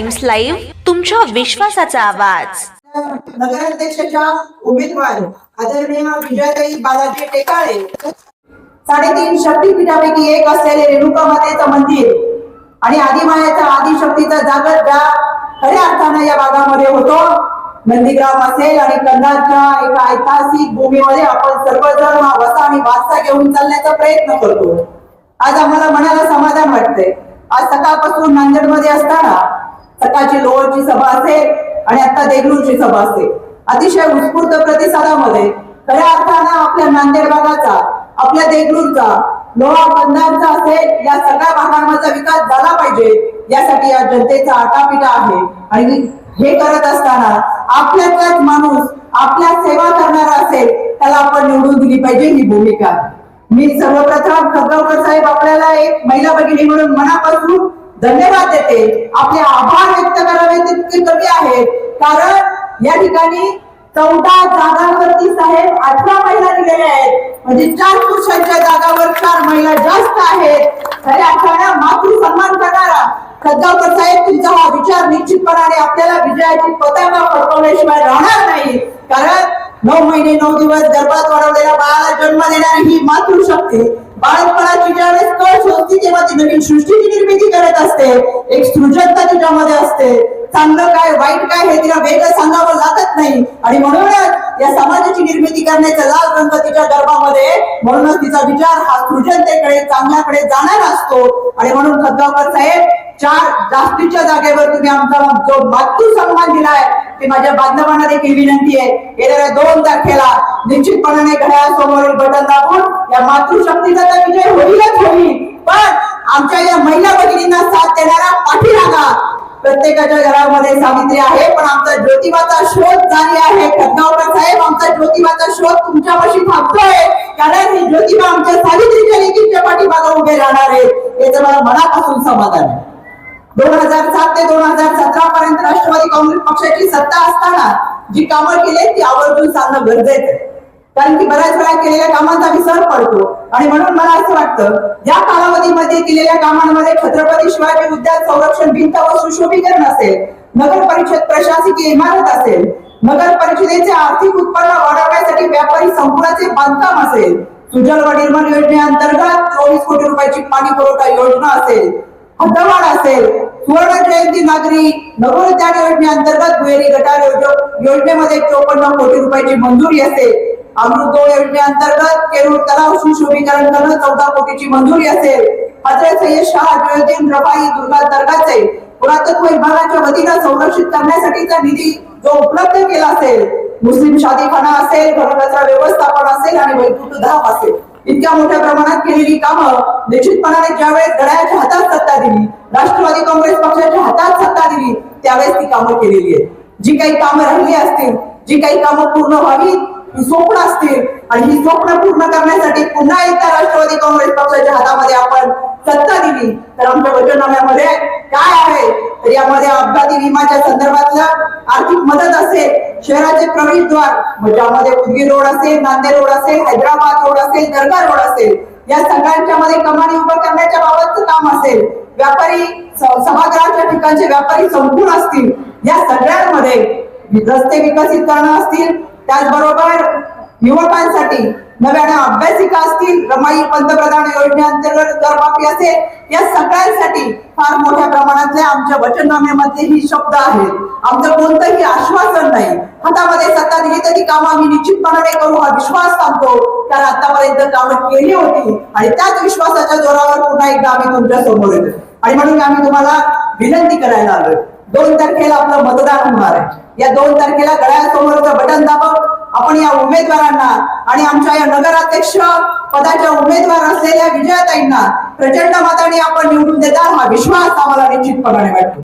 Times live तुमच्या विश्वासाचा आवाज. नगराध्यक्षाच्या उमेदवार आदरणीय विजयताई बालाजी टेकाळे साडेतीन शक्तीपीठापैकी एक असलेले रेणुका मातेचं मंदिर आणि आदिमायाचा आदिशक्तीचा जागर ज्या खऱ्या अर्थानं या भागामध्ये होतो. नंदीग्राम असेल आणि कंधारच्या एका ऐतिहासिक भूमीमध्ये आपण सर्वजण हा वसा आणि वारसा घेऊन चालण्याचा प्रयत्न करतो. आज आम्हाला मनाला समाधान वाटतंय. आज सकाळपासून नांदेडमध्ये असताना सकाळची लोहरची सभा असेल आणि आता देगलूरची सभा असेल. अतिशय उत्स्फूर्त प्रतिसादामध्ये खऱ्या अर्थानं आपल्या नांदेड भागाचा आपल्या देगलूरचा लोहा बंधारचा असेल या सगळ्या भागांचा विकास झाला पाहिजे यासाठी या जनतेचा आटापिटा आहे. आणि हे करत असताना आपल्यातलाच माणूस आपल्या सेवा करणारा असेल त्याला आपण निवडून दिली पाहिजे ही भूमिका. मी सर्वप्रथम खतगावकर साहेब आपल्याला एक महिला भगिनी म्हणून मनापासून धन्यवाद देते. आपले आभार व्यक्त करावे तितके कमी आहेत. कारण या ठिकाणी चौदा जागांवरती साहेब अठरा महिला दिलेल्या आहेत. म्हणजे चार पुरुषांच्या जागावर चार महिला जास्त आहेत. खऱ्या अर्थानं मातृ सन्मान करणारा खदगावकर साहेब तुमचा हा विचार निश्चितपणाने आपल्याला विजयाची पताका फडकवल्याशिवाय राहणार नाही. कारण नऊ महिने नऊ दिवस गर्भात वाढवलेल्या बाळाला जन्म देणारी ही मातृशक्ती बाळपणाची ज्यावेळेस कळ शोधती तेव्हा ती नवीन सृष्टीची निर्मिती करत असते एक सृजनता तिच्यामध्ये असते. चांगलं काय वाईट काय हे तिला वेगळं सांगावं लागत नाही. आणि म्हणूनच या समाजाची निर्मिती करण्याचा लाल रंग तिच्या गर्भामध्ये म्हणूनच तिचा विचार हा सृजनतेकडे चांगल्याकडे जाणार असतो. आणि म्हणून खतगावकर साहेब चार जास्तीच्या जागेवर तुम्ही आमचा जो मातृ सन्मान दिलाय ते माझ्या बांधवांना देखील विनंती आहे. येणाऱ्या दोन तारखेला निश्चितपणाने घड्याळासमोरील बटन दाबून या मातृशक्तीचा विजय होईलच होईल. आमच्या या महिला भगिनींना साथ देणारा पाठीरागा प्रत्येकाच्या घरामध्ये सावित्री आहे पण आमचा ज्योतिबाचा शोध जारी आहे. खतगावकर साहेब आमचा ज्योतिबाचा शोध तुमच्यापाशी थांबतोय. कारण हे ज्योतिबा आमच्या सावित्रीच्या लेकीच्या पाठीमागा उभे राहणार आहे. याचं मला मनापासून समाधान आहे. दोन हजार सात ते दोन हजार सतरा पर्यंत राष्ट्रवादी काँग्रेस पक्षाची सत्ता असताना जी कामं केली ती आवर्जून सांगणं गरजेचं आहे. कारण की बऱ्याच वेळा केलेल्या कामांचा विसर पडतो. आणि म्हणून मला असं वाटतं या कालावधीमध्ये केलेल्या कामांमध्ये छत्रपती शिवाजी उद्यान संरक्षण भिंत व सुशोभीकरण असेल नगर परिषद प्रशासकीय इमारत असेल नगर परिषदेचे आर्थिक उत्पन्न वाढवण्यासाठी व्यापारी संकुलाचे बांधकाम असेल सुजल व निर्माण योजनेअंतर्गत चोवीस कोटी रुपयाची पाणी पुरवठा योजना असेल हद्दवाढ असेल सुवर्ण जयंती नागरी नगरोद्यान योजनेअंतर्गत दुहेरी गटार योजनेमध्ये चोपन्न कोटी रुपयाची मंजुरी असेल अमृत योजनेअंतर्गत केरूळ तलाव सुशोभीकरण करणं चौदा कोटीची मंजुरी असेल. हजरत सय्यद शाह जयुद्दीन रफाई दुर्गा दर्गाचे पुरातत्व विभागाच्या वतीनं संरक्षित करण्यासाठीचा निधी जो उपलब्ध केला असेल. मुस्लिम शादीखाना असेल घरकचरा व्यवस्थापन असेल आणि वैकुंठ धाम असेल. इतक्या मोठ्या प्रमाणात केलेली कामं निश्चितपणाने ज्यावेळेस गड्याच्या हातात सत्ता दिली राष्ट्रवादी काँग्रेस पक्षाच्या हातात सत्ता दिली त्यावेळेस ती कामं केलेली आहेत. जी काही कामं राहिली असतील जी काही कामं पूर्ण व्हावी ही स्वप्न असतील आणि ही स्वप्न पूर्ण करण्यासाठी पुन्हा एकदा राष्ट्रवादी काँग्रेस पक्षाच्या हातामध्ये आपण सत्ता दिली. तर आमच्या वचननाम्यामध्ये काय आहे? तर यामध्ये अपघाती विमाच्या संदर्भातलं आर्थिक मदत असेल शहराचे प्रवेशद्वार म्हणजे ज्यामध्ये उदगीर रोड असेल नांदेड रोड असेल हैदराबाद रोड असेल दर्गा रोड असेल या सगळ्यांच्या मध्ये कमानी उभं करण्याच्या बाबतचं काम असेल व्यापारी सभागृहाच्या ठिकाणचे व्यापारी संपूर्ण असतील या सगळ्यांमध्ये रस्ते विकसित करणं असतील त्याचबरोबर युवकांसाठी नव्याने अभ्यासिका असतील रमाई पंतप्रधान योजनेअंतर्गत करमाफी असेल या सगळ्यांसाठी फार मोठ्या प्रमाणातले आमच्या वचननाम्यामध्ये ही शब्द आहेत. आमचं कोणतंही आश्वासन नाही. हातामध्ये सत्ता दिली तर ती कामं आम्ही निश्चितपणाने करू हा विश्वास सांगतो कारण आतापर्यंत कामं केली होती आणि त्याच विश्वासाच्या जोरावर पुन्हा एकदा आम्ही तुमच्यासमोर येतो आणि म्हणून आम्ही तुम्हाला विनंती करायला आलोय. दोन तारखेला आपलं मतदान होणार आहे. या दोन तारखेला घड्याळासमोरचं बटन दाबव. आपण या उमेदवारांना आणि आमच्या या नगराध्यक्ष पदाच्या उमेदवार असलेल्या विजयाताईंना प्रचंड मताने आपण निवडून देता हा विश्वास आम्हाला निश्चितपणाने वाटतो.